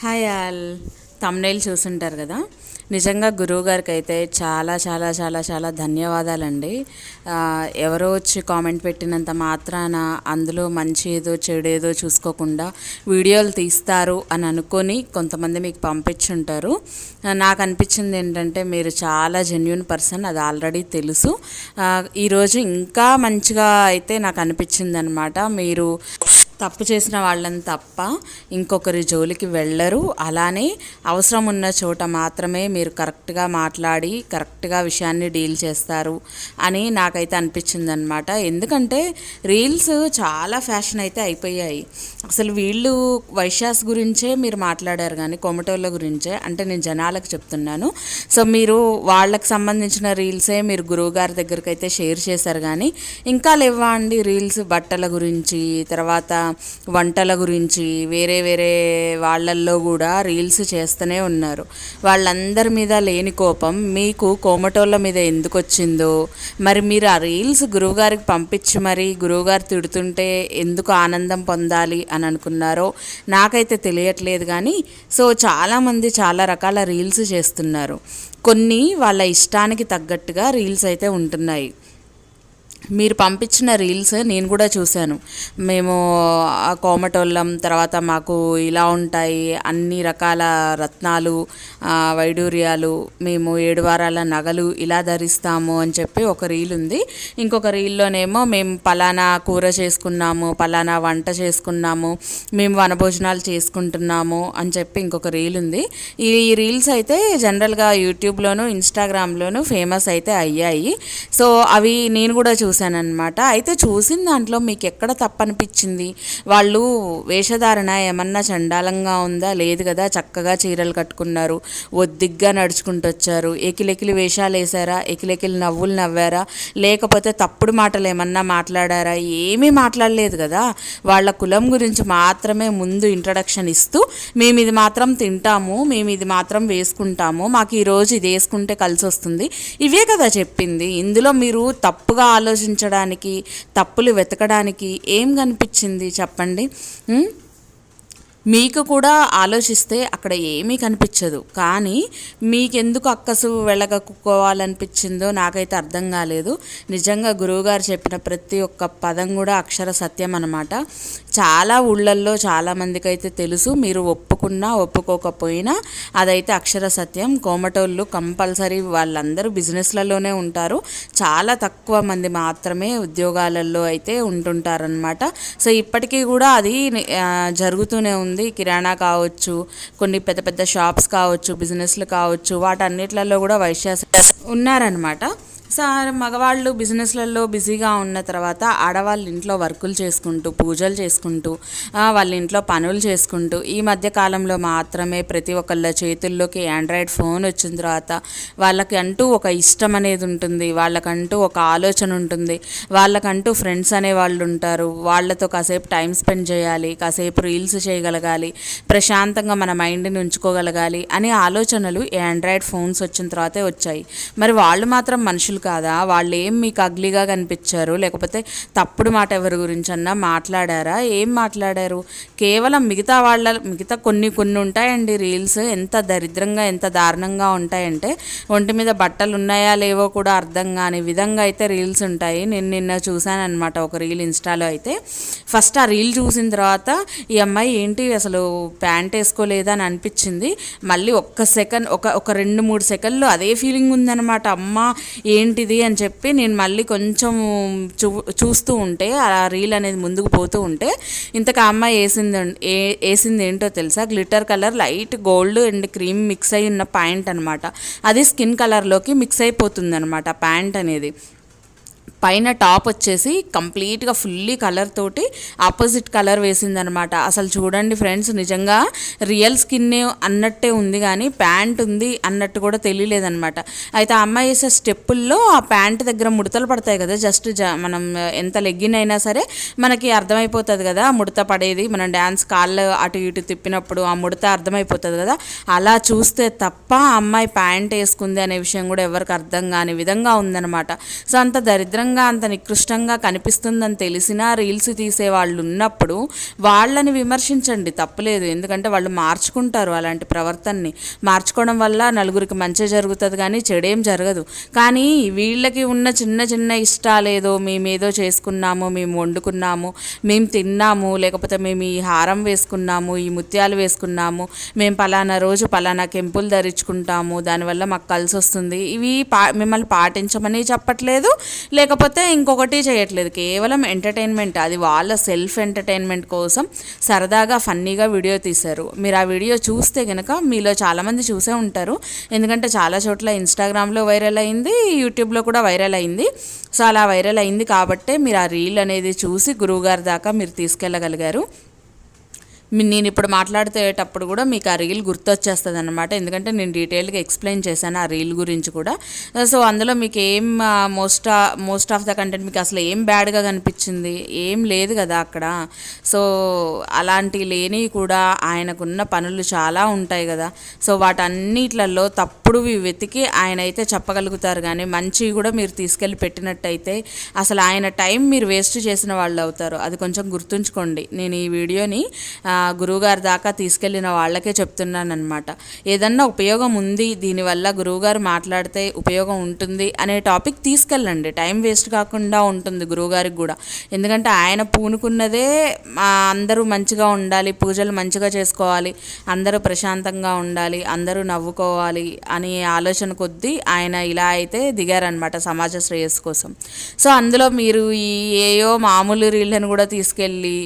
Hi all. Thumbnail చూసుంటారు కదా? నిజంగా గురువు గారికి అయితే చాలా చాలా చాలా చాలా ధన్యవాదాలండి. ఎవరో వచ్చి కామెంట్ పెట్టినంత మాత్రాన అందులో మంచి ఏదో చెడు ఏదో చూసుకోకుండా వీడియోలు తీస్తారు అని అనుకొని కొంతమంది మీకు పంపించుంటారు. నాకు అనిపించింది ఏంటంటే మీరు చాలా జెన్యున్ పర్సన్ అది ఆల్రెడీ తెలుసు. ఈరోజు ఇంకా మంచిగా అయితే నాకు అనిపించింది అనమాట మీరు తప్పు చేసిన వాళ్ళని తప్ప ఇంకొకరి జోలికి వెళ్ళరు. అలానే అవసరం ఉన్న చోట మాత్రమే మీరు కరెక్ట్గా మాట్లాడి కరెక్ట్గా విషయాన్ని డీల్ చేస్తారు అని నాకైతే అనిపించింది అనమాట ఎందుకంటే రీల్స్ చాలా ఫ్యాషన్ అయితే అయిపోయాయి. అసలు వీళ్ళు వైశ్యాస్ గురించే మీరు మాట్లాడారు కానీ కొమటోళ్ళ గురించే అంటే నేను జనాలకు చెప్తున్నాను. సో మీరు వాళ్ళకి సంబంధించిన రీల్సే మీరు గురువుగారి దగ్గరికి అయితే షేర్ చేశారు కానీ ఇంకా లేవా అండి రీల్స్ బట్టల గురించి తర్వాత వంటల గురించి వేరే వేరే వాళ్ళల్లో కూడా రీల్స్ చేస్తూనే ఉన్నారు. వాళ్ళందరి మీద లేని కోపం మీకు కోమటోళ్ళ మీద ఎందుకు వచ్చిందో మరి మీరు ఆ రీల్స్ గురువుగారికి పంపించి మరి గురువుగారు తిడుతుంటే ఎందుకు ఆనందం పొందాలి అని అనుకున్నారో నాకైతే తెలియట్లేదు కానీ సో చాలామంది చాలా రకాల రీల్స్ చేస్తున్నారు. కొన్ని వాళ్ళ ఇష్టానికి తగ్గట్టుగా రీల్స్ అయితే ఉంటున్నాయి. మీరు పంపించిన రీల్స్ నేను కూడా చూశాను. మేము ఆ కోమటోళ్ళం తర్వాత మాకు ఇలా ఉంటాయి అన్ని రకాల రత్నాలు వైడూర్యాలు మేము ఏడు వారాల నగలు ఇలా ధరిస్తాము అని చెప్పి ఒక రీల్ ఉంది. ఇంకొక రీల్లోనేమో మేము పలానా కూర చేసుకున్నాము పలానా వంట చేసుకున్నాము మేము వనభోజనాలు చేసుకుంటున్నాము అని చెప్పి ఇంకొక రీల్ ఉంది. ఈ రీల్స్ అయితే జనరల్గా యూట్యూబ్లోను ఇన్స్టాగ్రామ్లోను ఫేమస్ అయితే అయ్యాయి. సో అవి నేను కూడా చూశానన్నమాట. అయితే చూసిన దాంట్లో మీకు ఎక్కడ తప్పనిపించింది? వాళ్ళు వేషధారణ ఏమన్నా చండాలంగా ఉందా? లేదు కదా చక్కగా చీరలు కట్టుకున్నారు ఒద్దిగ్గా నడుచుకుంటూ వచ్చారు. ఎకిలెకిలి వేషాలు వేసారా ఎకిలెకిలి నవ్వులు నవ్వారా? లేకపోతే తప్పుడు మాటలు ఏమన్నా మాట్లాడారా? ఏమీ మాట్లాడలేదు కదా. వాళ్ళ కులం గురించి మాత్రమే ముందు ఇంట్రడక్షన్ ఇస్తూ మేము ఇది మాత్రం తింటాము మేము ఇది మాత్రం వేసుకుంటాము మాకు ఈరోజు ఇది వేసుకుంటే కలిసి వస్తుంది ఇవే కదా చెప్పింది. ఇందులో మీరు తప్పుగా ఆలోచించడానికి తప్పులు వెతకడానికి ఏం కనిపించింది చెప్పండి? మీకు కూడా ఆలోచిస్తే అక్కడ ఏమీ కనిపించదు. కానీ మీకెందుకు అక్కసు వెళ్ళగక్కుకోవాలనిపించిందో నాకైతే అర్థం కాలేదు. నిజంగా గురువుగారు చెప్పిన ప్రతి ఒక్క పదం కూడా అక్షర సత్యం అనమాట చాలా ఊళ్ళల్లో చాలామందికి అయితే తెలుసు. మీరు ఒప్పుకున్నా ఒప్పుకోకపోయినా అదైతే అక్షర సత్యం. కోమటోళ్ళు కంపల్సరీ వాళ్ళందరూ బిజినెస్లలోనే ఉంటారు. చాలా తక్కువ మంది మాత్రమే ఉద్యోగాలలో అయితే ఉంటుంటారనమాట సో ఇప్పటికీ కూడా అది జరుగుతూనే ఉంది. కిరాణా కావచ్చు కొన్ని పెద్ద పెద్ద షాప్స్ కావచ్చు బిజినెస్లు కావచ్చు వాటన్నిటిలలో కూడా వైశ్యాస ఉన్నారనమాట సార్ మగవాళ్ళు బిజినెస్లలో బిజీగా ఉన్న తర్వాత ఆడవాళ్ళు ఇంట్లో వర్కులు చేసుకుంటూ పూజలు చేసుకుంటూ వాళ్ళ ఇంట్లో పనులు చేసుకుంటూ ఈ మధ్య కాలంలో మాత్రమే ప్రతి ఒక్కళ్ళ చేతుల్లోకి ఆండ్రాయిడ్ ఫోన్ వచ్చిన తర్వాత వాళ్ళకి అంటూ ఒక ఇష్టం అనేది ఉంటుంది వాళ్ళకంటూ ఒక ఆలోచన ఉంటుంది వాళ్ళకంటూ ఫ్రెండ్స్ అనే వాళ్ళు ఉంటారు వాళ్ళతో కాసేపు టైం స్పెండ్ చేయాలి కాసేపు రీల్స్ చేయగలగాలి ప్రశాంతంగా మన మైండ్ని ఉంచుకోగలగాలి అనే ఆలోచనలు ఈ ఆండ్రాయిడ్ ఫోన్స్ వచ్చిన తర్వాతే వచ్చాయి. మరి వాళ్ళు మాత్రం మనుషులు కాదా? వాళ్ళు ఏం మీకు అగ్లీగా కనిపించారు? లేకపోతే తప్పుడు మాట ఎవరి గురించి అన్నా మాట్లాడారా? ఏం మాట్లాడారు? కేవలం మిగతా వాళ్ళ మిగతా కొన్ని కొన్ని ఉంటాయండి రీల్స్. ఎంత దరిద్రంగా ఎంత దారుణంగా ఉంటాయంటే ఒంటి మీద బట్టలు ఉన్నాయా లేవో కూడా అర్థం కాని విధంగా అయితే రీల్స్ ఉంటాయి. నేను నిన్న చూశాను అనమాట ఒక రీల్ ఇన్స్టాలో అయితే. ఫస్ట్ ఆ రీల్ చూసిన తర్వాత ఈ అమ్మాయి ఏంటి అసలు ప్యాంట్ వేసుకోలేదా అని అనిపించింది. మళ్ళీ ఒక్క సెకండ్ ఒక ఒక రెండు మూడు సెకండ్లు అదే ఫీలింగ్ ఉందన్నమాట. అమ్మ ఏంటిది అని చెప్పి నేను మళ్ళీ కొంచెం చూ చూస్తూ ఉంటే ఆ రీల్ అనేది ముందుకు పోతూ ఉంటే ఇంతకు ఆ అమ్మాయి వేసింది ఏ వేసింది ఏంటో తెలుసా? Glitter colour light gold and cream mix అయి ఉన్న ప్యాంట్ అనమాట అది స్కిన్ కలర్లోకి మిక్స్ అయిపోతుంది అనమాట ప్యాంట్ అనేది. పైన టాప్ వచ్చేసి కంప్లీట్గా ఫుల్లీ కలర్ తోటి ఆపోజిట్ కలర్ వేసిందనమాట అసలు చూడండి ఫ్రెండ్స్ నిజంగా రియల్ స్కిన్ అన్నట్టే ఉంది కానీ ప్యాంట్ ఉంది అన్నట్టు కూడా తెలియలేదనమాట అయితే ఆ అమ్మాయి వేసే స్టెప్పుల్లో ఆ ప్యాంట్ దగ్గర ముడతలు పడతాయి కదా జస్ట్ జ మనం ఎంత లెగ్గిన్ అయినా సరే మనకి అర్థమైపోతుంది కదా ఆ ముడత పడేది. మనం డ్యాన్స్ కాళ్ళు అటు ఇటు తిప్పినప్పుడు ఆ ముడత అర్థమైపోతుంది కదా. అలా చూస్తే తప్ప ఆ అమ్మాయి ప్యాంట్ వేసుకుంది అనే విషయం కూడా ఎవరికి అర్థం కాని విధంగా ఉందనమాట సో అంత దరిద్రం నిజంగా అంత నికృష్టంగా కనిపిస్తుందని తెలిసినా రీల్స్ తీసే వాళ్ళు ఉన్నప్పుడు వాళ్ళని విమర్శించండి. తప్పలేదు. ఎందుకంటే వాళ్ళు మార్చుకుంటారు అలాంటి ప్రవర్తనని. మార్చుకోవడం వల్ల నలుగురికి మంచి జరుగుతుంది కానీ చెడేం జరగదు. కానీ వీళ్ళకి ఉన్న చిన్న చిన్న ఇష్టాలేదో మేమేదో చేసుకున్నాము మేము వండుకున్నాము మేము తిన్నాము లేకపోతే మేము ఈ హారం వేసుకున్నాము ఈ ముత్యాలు వేసుకున్నాము మేము పలానా రోజు పలానా కెంపులు ధరించుకుంటాము దానివల్ల మాకు కలిసి వస్తుంది ఇవి పా మిమ్మల్ని పాటించమని చెప్పట్లేదు. లేకపోతే ఇంకొకటి చేయట్లేదు. కేవలం ఎంటర్టైన్మెంట్ అది వాళ్ళ సెల్ఫ్ ఎంటర్టైన్మెంట్ కోసం సరదాగా ఫన్నీగా వీడియో తీశారు. మీరు ఆ వీడియో చూస్తే కనుక మీలో చాలామంది చూసే ఉంటారు. ఎందుకంటే చాలా చోట్ల ఇన్స్టాగ్రామ్లో వైరల్ అయింది యూట్యూబ్లో కూడా వైరల్ అయింది. సో అలా వైరల్ అయింది కాబట్టే మీరు ఆ రీల్ అనేది చూసి గురువుగారి దాకా మీరు తీసుకెళ్ళగలిగారు. నేను ఇప్పుడు మాట్లాడేటప్పుడు కూడా మీకు ఆ రీల్ గుర్తొచ్చేస్తుంది అనమాట ఎందుకంటే నేను డీటెయిల్గా ఎక్స్ప్లెయిన్ చేశాను ఆ రీల్ గురించి కూడా. సో అందులో మీకు ఏం most most of the content మీకు అసలు ఏం బ్యాడ్గా కనిపించింది? ఏం లేదు కదా అక్కడ. సో అలాంటి లేని కూడా ఆయనకున్న పనులు చాలా ఉంటాయి కదా. సో వాటన్నిట్లలో తప్పుడువి వెతికి ఆయన అయితే చెప్పగలుగుతారు కానీ మంచి కూడా మీరు తీసుకెళ్ళి పెట్టినట్టయితే అసలు ఆయన టైం మీరు వేస్ట్ చేసిన వాళ్ళు అవుతారు అది కొంచెం గుర్తుంచుకోండి. నేను ఈ వీడియోని గురువుగారి దాకా తీసుకెళ్ళిన వాళ్ళకే చెప్తున్నాను అనమాట ఏదన్నా ఉపయోగం ఉంది దీనివల్ల గురువుగారు మాట్లాడితే ఉపయోగం ఉంటుంది అనే టాపిక్ తీసుకెళ్ళండి. టైం వేస్ట్ కాకుండా ఉంటుంది గురువుగారికి కూడా. ఎందుకంటే ఆయన పూనుకున్నదే అందరూ మంచిగా ఉండాలి పూజలు మంచిగా చేసుకోవాలి అందరూ ప్రశాంతంగా ఉండాలి అందరూ నవ్వుకోవాలి అనే ఆలోచన కొద్దీ ఆయన ఇలా అయితే దిగారనమాట సమాజ శ్రేయస్సు కోసం. సో అందులో మీరు ఈ ఏయో మామూలు రీళ్ళను కూడా తీసుకెళ్ళి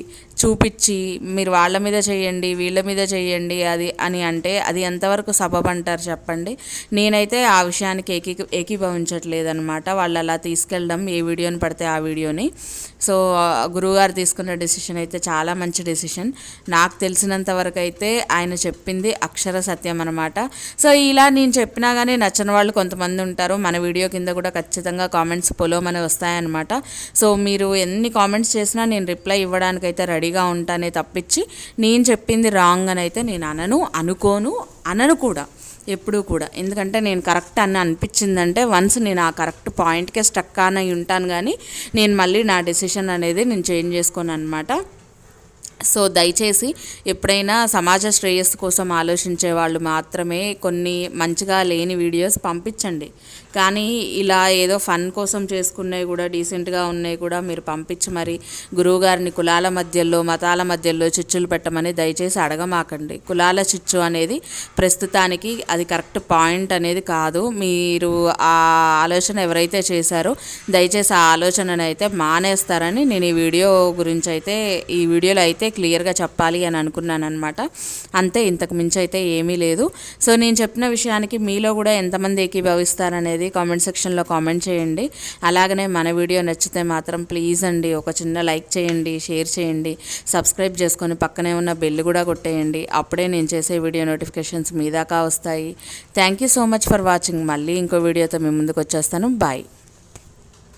చూపించి మీరు వాళ్ళ మీద చేయండి వీళ్ళ మీద చేయండి అది అని అంటే అది ఎంతవరకు సబబ్ అంటారు చెప్పండి. నేనైతే ఆ విషయానికి ఏకీ ఏకీభవించట్లేదనమాట వాళ్ళు అలా తీసుకెళ్ళడం ఏ వీడియోని పడితే ఆ వీడియోని. సో గురువుగారు తీసుకున్న డెసిషన్ అయితే చాలా మంచి డెసిషన్ నాకు తెలిసినంత వరకు అయితే ఆయన చెప్పింది అక్షర సత్యం అనమాట సో ఇలా నేను చెప్పినా కానీ నచ్చని వాళ్ళు కొంతమంది ఉంటారు. మన వీడియో కింద కూడా ఖచ్చితంగా కామెంట్స్ పొలోమని వస్తాయన్నమాట. సో మీరు ఎన్ని కామెంట్స్ చేసినా నేను రిప్లై ఇవ్వడానికైతే రెడీ రెడీగా ఉంటానే తప్పించి నేను చెప్పింది రాంగ్ అని అయితే నేను అనను అనుకోను అనను కూడా ఎప్పుడూ కూడా. ఎందుకంటే నేను కరెక్ట్ అని అనిపించిందంటే వన్స్ నేను ఆ కరెక్ట్ పాయింట్కే స్టక్ అని ఉంటాను కానీ నేను మళ్ళీ నా డెసిషన్ అనేది నేను చేంజ్ చేసుకోను అనమాట సో దయచేసి ఎప్పుడైనా సమాజ శ్రేయస్సు కోసం ఆలోచించే వాళ్ళు మాత్రమే కొన్ని మంచిగా లేని వీడియోస్ పంపించండి. కానీ ఇలా ఏదో ఫన్ కోసం చేసుకున్నవి కూడా డీసెంట్గా ఉన్నాయి కూడా మీరు పంపించి మరి గురువుగారిని కులాల మధ్యలో మతాల మధ్యలో చిచ్చులు పెట్టమని దయచేసి అడగమాకండి. కులాల చిచ్చు అనేది ప్రస్తుతానికి అది కరెక్ట్ పాయింట్ అనేది కాదు. మీరు ఆ ఆలోచన ఎవరైతే చేశారో దయచేసి ఆ ఆలోచనను అయితే మానేస్తారని నేను ఈ వీడియో గురించి అయితే ఈ వీడియోలో అయితే క్లియర్గా చెప్పాలి అని అనుకున్నాను అనమాట అంతే ఇంతకు మించి అయితే ఏమీ లేదు. సో నేను చెప్పిన విషయానికి మీలో కూడా ఎంతమంది ఏకీభవిస్తారనేది కామెంట్ సెక్షన్లో కామెంట్ చేయండి. అలాగనే మన వీడియో నచ్చితే మాత్రం ప్లీజ్ అండి ఒక చిన్న లైక్ చేయండి షేర్ చేయండి సబ్స్క్రైబ్ చేసుకొని పక్కనే ఉన్న బెల్ కూడా కొట్టేయండి. అప్పుడే నేను చేసే వీడియో నోటిఫికేషన్స్ మీ దాకా వస్తాయి. Thank you so much for watching. మళ్ళీ ఇంకో వీడియోతో మీ ముందుకు వచ్చేస్తాను. బాయ్.